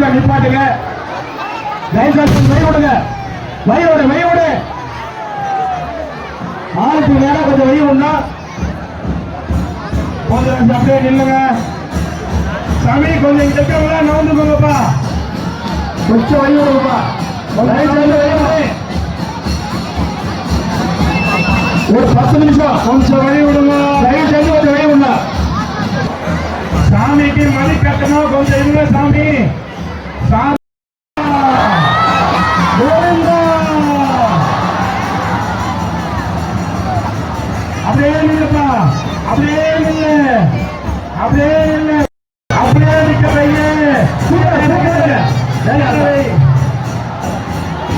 கொஞ்சம் நிப்பாட்டுங்க. தயவுசெய்து வை விடுங்க. வை விடு வை விடு. ஆளுக்கு நேரம் கொஞ்சம் வை விடணும் கொஞ்சம் அப்படியே நில்லுங்க. சாமி கொஞ்சம் இங்க இருக்கவங்களா நவுந்துக்கோங்கப்பா கொஞ்சம் வை விடுங்கப்பா. ஒரு பத்து நிமிஷம். கொஞ்சம் வழி விடுங்க. தயவு செஞ்சு கொஞ்சம் வழி விடுங்க. சாமிக்கு மணி கட்டணும். கொஞ்சம் இருங்க சாமி. அப்படியே நில்லுப்பா அப்படியே நில்லு அப்படியே நில்லு அப்படியே நிக்க சூப்பர்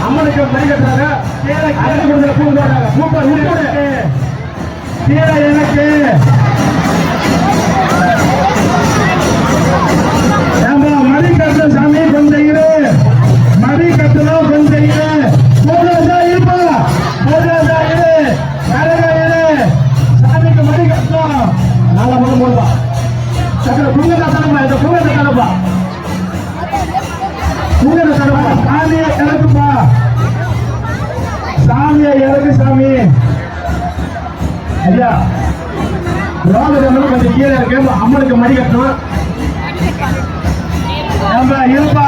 அம்மனுக்கு மணி கட்டுறாங்க பூ போடுறாங்க உருப்படு எனக்கு நல்ல முகம் போடுப்பா. சக்கர குங்கத்தை தரப்பா இந்த குங்கத்தை தரப்பா குங்கத்தை தரப்பா சாமியை இறக்குப்பா. சாமியை இறக்கு சாமி. ஐயா ரோகதம்மன் கொஞ்சம் கீழே இருக்கு அம்மனுக்கு மடி கட்டணும். இருப்பா.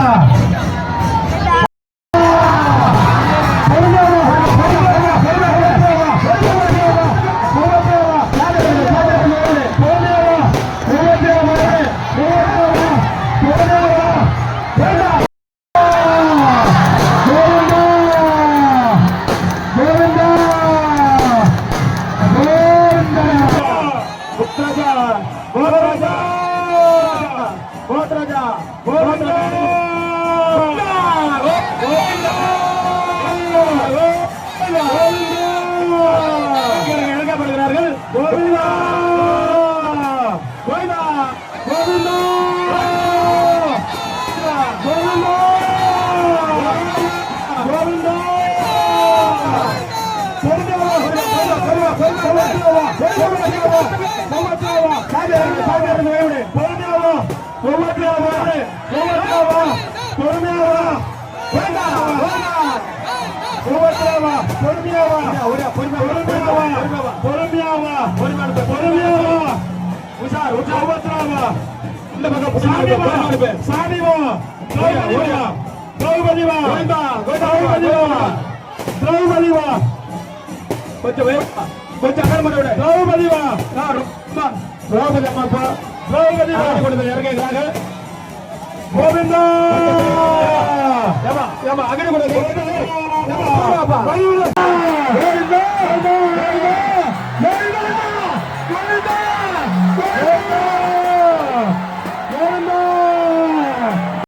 எழுதப்படுகிறார்கள் கோவிந்தா கோவிந்தா கோவிந்தா கோவிந்தா கோவிந்தா திரௌபதி வா கொஞ்சம் வேகமா கொஞ்சம் அகல மாட்ட விட. திரௌபதி வா திரௌபதி அம்மா திரௌபதி வா கொடுத்த இறங்குகிறாங்க கோவிந்தா! ஏமா ஏமா அகல கூட Amen. Amen.